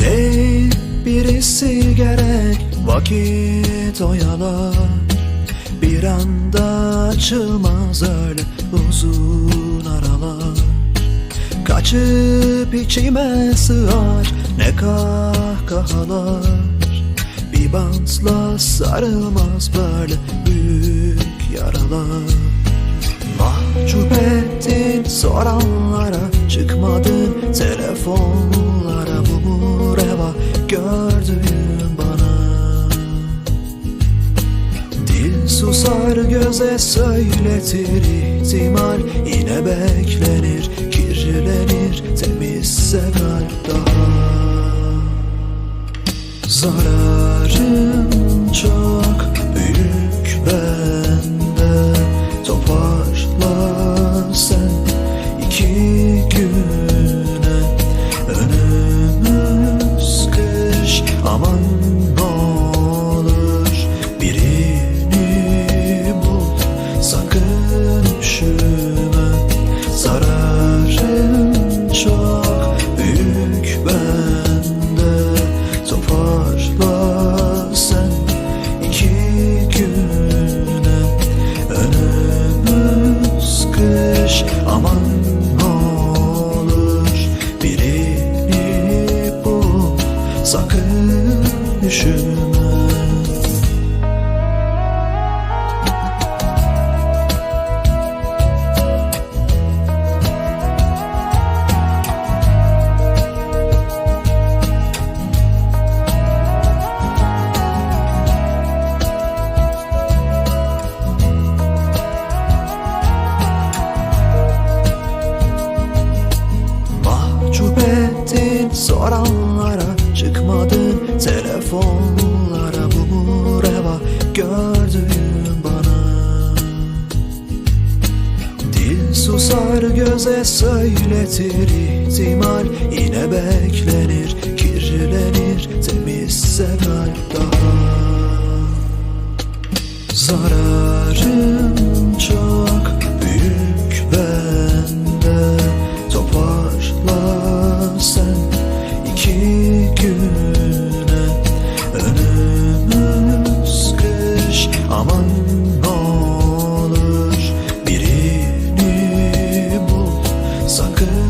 Değil birisi gerek vakit oyalar. Bir anda açılmaz öyle uzun aralar. Kaçıp içime sığar ne kahkahalar. Bir bantla sarılmaz böyle büyük yaralar. Mahcup ettin soranlara Çıkmadın. Telefonlara susar göze söyletir ihtimal. Yine beklenir kirlenir temizse kalp daha. Zararım çok büyük bende üşüme Mahcup ettin soranlara Çıkmadın telefonlara Bu mu reva? Gördüğün bana. Dil susar göze söyletir ihtimal. Yine beklenir kirlenir temizse kalp daha. Zararım çok büyük bende. Toparla. sen iki güne Önümüz kış aman ne olur Birini bul sakın